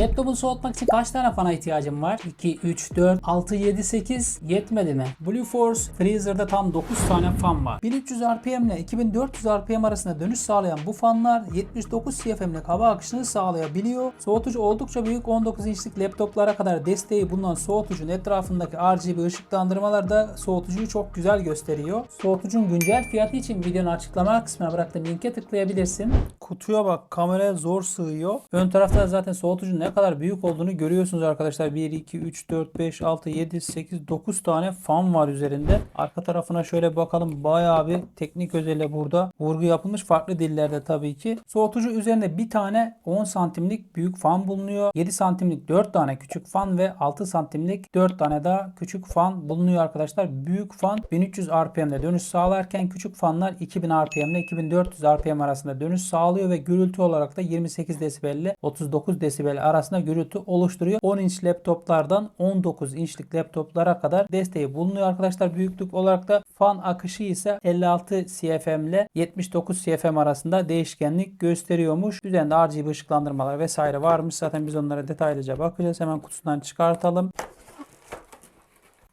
Laptopu soğutmak için kaç tane fana ihtiyacım var? 2, 3, 4, 6, 7, 8 yetmedi mi? Blue Force Freezer'da tam 9 tane fan var. 1300 RPM ile 2400 RPM arasında dönüş sağlayan bu fanlar 79 CFM'lik hava akışını sağlayabiliyor. Soğutucu oldukça büyük 19 inçlik laptoplara kadar desteği bulunan soğutucunun etrafındaki RGB ışıklandırmalar da soğutucuyu çok güzel gösteriyor. Soğutucunun güncel fiyatı için videonun açıklama kısmına bıraktığım linke tıklayabilirsin. Kutuya bak kameraya zor sığıyor. Ön tarafta zaten soğutucunun ne kadar büyük olduğunu görüyorsunuz arkadaşlar. 1, 2, 3, 4, 5, 6, 7, 8, 9 tane fan var üzerinde. Arka tarafına şöyle bakalım. Bayağı bir teknik özelliğe burada vurgu yapılmış. Farklı dillerde tabii ki. Soğutucu üzerinde bir tane 10 santimlik büyük fan bulunuyor. 7 santimlik 4 tane küçük fan ve 6 santimlik 4 tane daha küçük fan bulunuyor arkadaşlar. Büyük fan 1300 RPM'de dönüş sağlarken küçük fanlar 2000 RPM ile 2400 RPM arasında dönüş sağlıyor ve gürültü olarak da 28 desibel ile 39 desibel arasında gürültü oluşturuyor. 10 inç laptoplardan 19 inçlik laptoplara kadar desteği bulunuyor arkadaşlar. Büyüklük olarak da fan akışı ise 56 CFM ile 79 CFM arasında değişkenlik gösteriyormuş. Üzerinde RGB ışıklandırmalar vesaire varmış. Zaten biz onlara detaylıca bakacağız. Hemen kutusundan çıkartalım.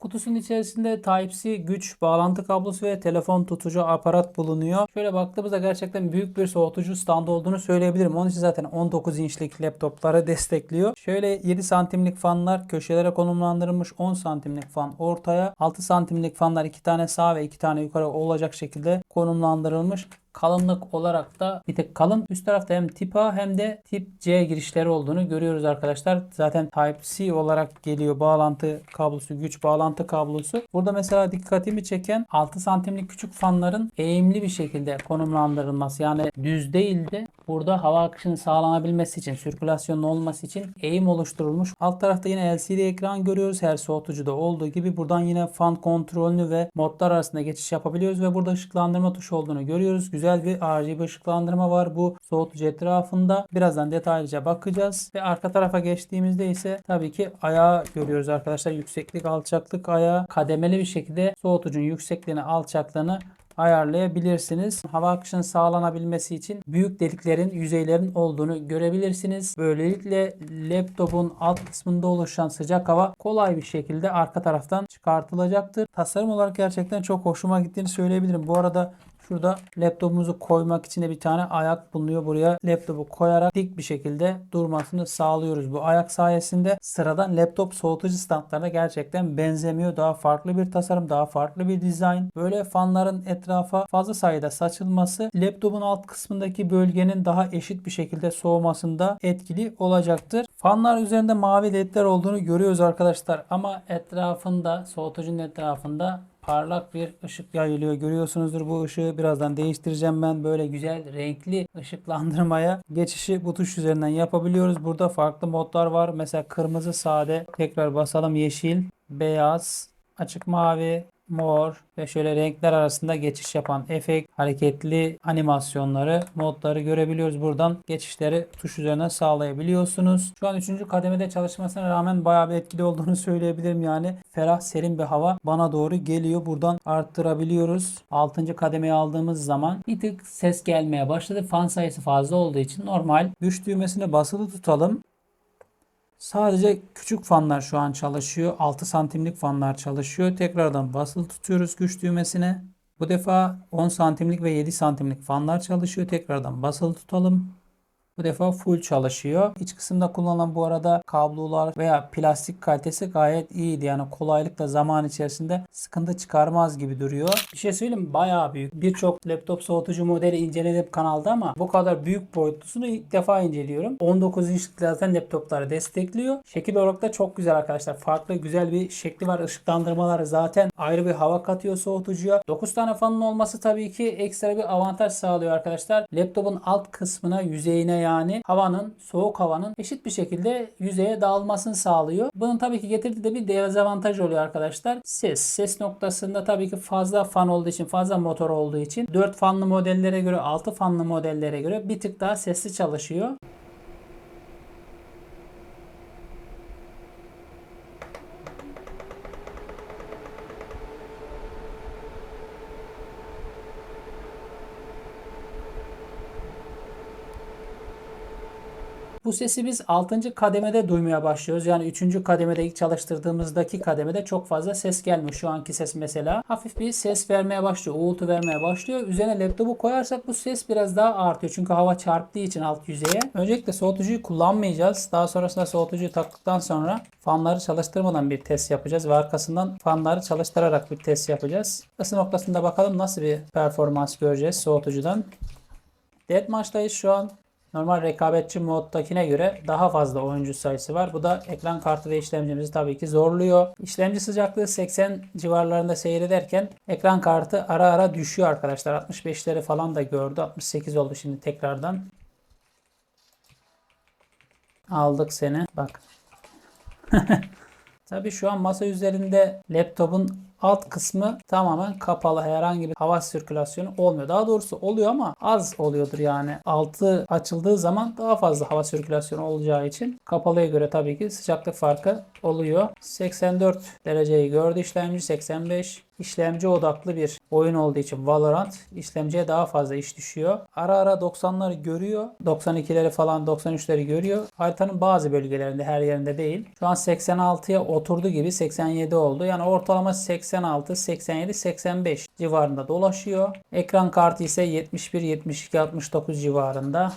Kutusunun içerisinde Type-C güç bağlantı kablosu ve telefon tutucu aparat bulunuyor. Şöyle baktığımızda gerçekten büyük bir soğutucu standı olduğunu söyleyebilirim. Onun için zaten 19 inçlik laptopları destekliyor. Şöyle 7 santimlik fanlar köşelere konumlandırılmış. 10 santimlik fan ortaya. 6 santimlik fanlar 2 tane sağ ve 2 tane yukarı olacak şekilde konumlandırılmış kalınlık olarak da bir tık kalın. Üst tarafta hem tip A hem de tip C girişleri olduğunu görüyoruz arkadaşlar. Zaten Type-C olarak geliyor bağlantı kablosu, güç bağlantı kablosu. Burada mesela dikkatimi çeken 6 santimlik küçük fanların eğimli bir şekilde konumlandırılması. Yani düz değil de burada hava akışının sağlanabilmesi için, sirkülasyonun olması için eğim oluşturulmuş. Alt tarafta yine LCD ekran görüyoruz. Her soğutucuda olduğu gibi buradan yine fan kontrolünü ve modlar arasında geçiş yapabiliyoruz ve burada ışıklandırma tuşu olduğunu görüyoruz. Güzel bir RGB ışıklandırma var bu soğutucu etrafında. Birazdan detaylıca bakacağız. Ve arka tarafa geçtiğimizde ise tabii ki ayağı görüyoruz arkadaşlar. Yükseklik, alçaklık ayağı kademeli bir şekilde soğutucunun yüksekliğini, alçaklığını ayarlayabilirsiniz. Hava akışının sağlanabilmesi için büyük deliklerin, yüzeylerin olduğunu görebilirsiniz. Böylelikle laptopun alt kısmında oluşan sıcak hava kolay bir şekilde arka taraftan çıkartılacaktır. Tasarım olarak gerçekten çok hoşuma gittiğini söyleyebilirim. Bu arada Şurada laptopumuzu koymak için de bir tane ayak bulunuyor. Buraya laptopu koyarak dik bir şekilde durmasını sağlıyoruz. Bu ayak sayesinde sıradan laptop soğutucu standlarına gerçekten benzemiyor. Daha farklı bir tasarım, daha farklı bir dizayn. Böyle fanların etrafa fazla sayıda saçılması laptopun alt kısmındaki bölgenin daha eşit bir şekilde soğumasında etkili olacaktır. Fanlar üzerinde mavi ledler olduğunu görüyoruz arkadaşlar. Ama etrafında, soğutucunun etrafında parlak bir ışık yayılıyor. Görüyorsunuzdur bu ışığı birazdan değiştireceğim ben. Böyle güzel renkli ışıklandırmaya geçişi bu tuş üzerinden yapabiliyoruz. Burada farklı modlar var. Mesela kırmızı sade. Tekrar basalım yeşil, beyaz, açık mavi, mor ve şöyle renkler arasında geçiş yapan efekt, hareketli animasyonları, modları görebiliyoruz. Buradan geçişleri tuş üzerine sağlayabiliyorsunuz. Şu an 3. kademede çalışmasına rağmen bayağı bir etkili olduğunu söyleyebilirim. Yani ferah serin bir hava bana doğru geliyor. Buradan arttırabiliyoruz. 6. kademeye aldığımız zaman bir tık ses gelmeye başladı. Fan sayısı fazla olduğu için normal. Güç düğmesine basılı tutalım. Sadece küçük fanlar şu an çalışıyor. 6 santimlik fanlar çalışıyor. Tekrardan basılı tutuyoruz güç düğmesine. Bu defa 10 santimlik ve 7 santimlik fanlar çalışıyor. Tekrardan basılı tutalım. Bu defa full çalışıyor. İç kısımda kullanılan bu arada kablolar veya plastik kalitesi gayet iyiydi. Yani kolaylıkla zaman içerisinde sıkıntı çıkarmaz gibi duruyor. Bir şey söyleyeyim mi? Bayağı büyük. Birçok laptop soğutucu modeli inceledim kanalda ama bu kadar büyük boyutlusunu ilk defa inceliyorum. 19 inçlik zaten laptopları destekliyor. Şekil olarak da çok güzel arkadaşlar. Farklı güzel bir şekli var. Işıklandırmaları zaten ayrı bir hava katıyor soğutucuya. 9 tane fanın olması tabii ki ekstra bir avantaj sağlıyor arkadaşlar. Laptopun alt kısmına, yüzeyine yani havanın, soğuk havanın eşit bir şekilde yüzeye dağılmasını sağlıyor. Bunun tabii ki getirdiği de bir dezavantaj oluyor arkadaşlar. Ses. Ses noktasında tabii ki fazla fan olduğu için, fazla motor olduğu için 4 fanlı modellere göre, 6 fanlı modellere göre bir tık daha sesli çalışıyor. Bu sesi biz 6. kademede duymaya başlıyoruz. Yani 3. kademede ilk çalıştırdığımızdaki kademede çok fazla ses gelmiyor. Şu anki ses mesela hafif bir ses vermeye başlıyor. Uğultu vermeye başlıyor. Üzerine laptopu koyarsak bu ses biraz daha artıyor. Çünkü hava çarptığı için alt yüzeye. Öncelikle soğutucuyu kullanmayacağız. Daha sonrasında soğutucuyu taktıktan sonra fanları çalıştırmadan bir test yapacağız. Ve arkasından fanları çalıştırarak bir test yapacağız. Isı noktasında bakalım nasıl bir performans göreceğiz soğutucudan. Deathmatch'tayız şu an. Normal rekabetçi moddakine göre daha fazla oyuncu sayısı var. Bu da ekran kartı ve işlemcimizi tabii ki zorluyor. İşlemci sıcaklığı 80 civarlarında seyrederken ekran kartı ara ara düşüyor arkadaşlar. 65'leri falan da gördü. 68 oldu şimdi tekrardan. Aldık seni. Bak. Tabii şu an masa üzerinde laptopun alt kısmı tamamen kapalı. Herhangi bir hava sirkülasyonu olmuyor. Daha doğrusu oluyor ama az oluyordur yani. Altı açıldığı zaman daha fazla hava sirkülasyonu olacağı için kapalıya göre tabii ki sıcaklık farkı oluyor. 84 dereceyi gördü işlemci 85 işlemci odaklı bir oyun olduğu için Valorant işlemciye daha fazla iş düşüyor. Ara ara 90'ları görüyor. 92'leri falan 93'leri görüyor. Haritanın bazı bölgelerinde her yerinde değil. Şu an 86'ya oturdu gibi 87 oldu. Yani ortalama 86, 87, 85 civarında dolaşıyor. Ekran kartı ise 71, 72, 69 civarında.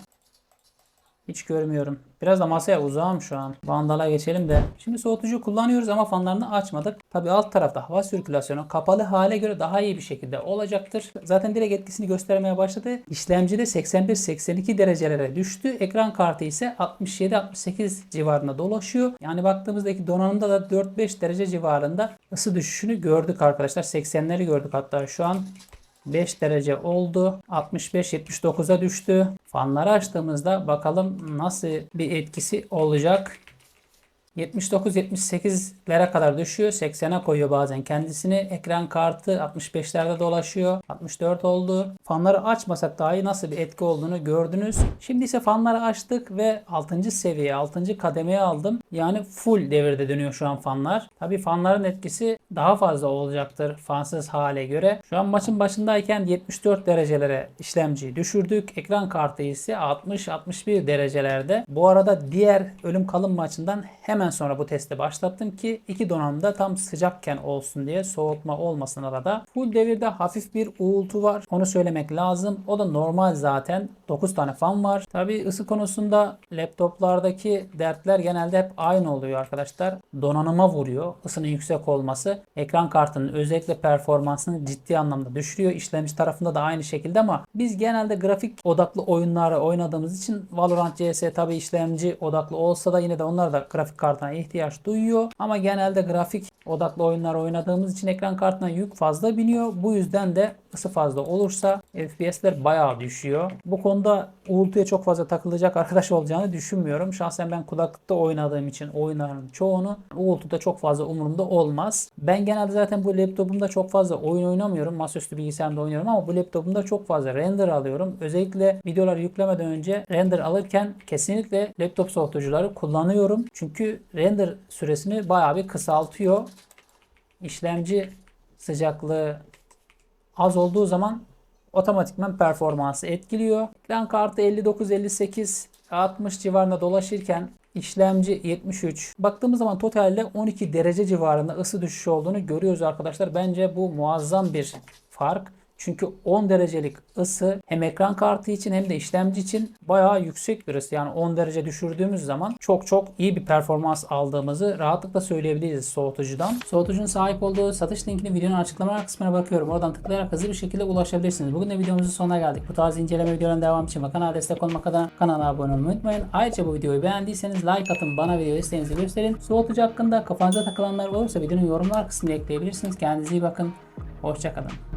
Hiç görmüyorum. Biraz da masaya uzağım şu an. Vandala geçelim de. Şimdi soğutucu kullanıyoruz ama fanlarını açmadık. Tabi alt tarafta hava sirkülasyonu kapalı hale göre daha iyi bir şekilde olacaktır. Zaten direkt etkisini göstermeye başladı. İşlemcide 81-82 derecelere düştü. Ekran kartı ise 67-68 civarında dolaşıyor. Yani baktığımızdaki donanımda da 4-5 derece civarında ısı düşüşünü gördük arkadaşlar. 80'leri gördük hatta şu an 5 derece oldu. 65-79'a düştü. Fanları açtığımızda bakalım nasıl bir etkisi olacak. 79-78'lere kadar düşüyor. 80'e koyuyor bazen kendisini. Ekran kartı 65'lerde dolaşıyor. 64 oldu. Fanları açmasak dahi nasıl bir etki olduğunu gördünüz. Şimdi ise fanları açtık ve 6. seviye 6. kademeye aldım. Yani full devirde dönüyor şu an fanlar. Tabi fanların etkisi daha fazla olacaktır fansız hale göre. Şu an maçın başındayken 74 derecelere işlemciyi düşürdük. Ekran kartı ise 60-61 derecelerde. Bu arada diğer ölüm kalım maçından hemen sonra bu testi başlattım ki iki donanımda tam sıcakken olsun diye soğutma olmasın arada. Full devirde hafif bir uğultu var. Onu söylemek lazım. O da normal zaten. 9 tane fan var. Tabi ısı konusunda laptoplardaki dertler genelde hep aynı oluyor arkadaşlar. Donanıma vuruyor. Isının yüksek olması. Ekran kartının özellikle performansını ciddi anlamda düşürüyor. İşlemci tarafında da aynı şekilde ama biz genelde grafik odaklı oyunları oynadığımız için Valorant CS tabi işlemci odaklı olsa da yine de onlar da grafik kartına ihtiyaç duyuyor. Ama genelde grafik odaklı oyunlar oynadığımız için ekran kartına yük fazla biniyor. Bu yüzden de ısı fazla olursa FPS'ler bayağı düşüyor. Bu konuda uğultuya çok fazla takılacak arkadaş olacağını düşünmüyorum. Şahsen ben kulaklıkta oynadığım için oyunların çoğunu uğultuda çok fazla umurumda olmaz. Ben genelde zaten bu laptopumda çok fazla oyun oynamıyorum. Masaüstü bilgisayarımda oynuyorum ama bu laptopumda çok fazla render alıyorum. Özellikle videoları yüklemeden önce render alırken kesinlikle laptop soğutucuları kullanıyorum. Çünkü render süresini bayağı bir kısaltıyor. İşlemci sıcaklığı az olduğu zaman otomatikman performansı etkiliyor. Ekran kartı 59, 58, 60 civarında dolaşırken işlemci 73. Baktığımız zaman totalde 12 derece civarında ısı düşüşü olduğunu görüyoruz arkadaşlar. Bence bu muazzam bir fark. Çünkü 10 derecelik ısı hem ekran kartı için hem de işlemci için bayağı yüksek bir ısı. Yani 10 derece düşürdüğümüz zaman çok çok iyi bir performans aldığımızı rahatlıkla söyleyebiliriz soğutucudan. Soğutucunun sahip olduğu satış linkini videonun açıklama kısmına bakıyorum. Oradan tıklayarak hızlı bir şekilde ulaşabilirsiniz. Bugün de videomuzun sonuna geldik. Bu tarz inceleme videoların devamı için ve kanala destek olmak adına kanala abone olmayı unutmayın. Ayrıca bu videoyu beğendiyseniz like atın bana video isteğinizi gösterin. Soğutucu hakkında kafanıza takılanlar olursa videonun yorumlar kısmına ekleyebilirsiniz. Kendinize iyi bakın. Hoşçakalın.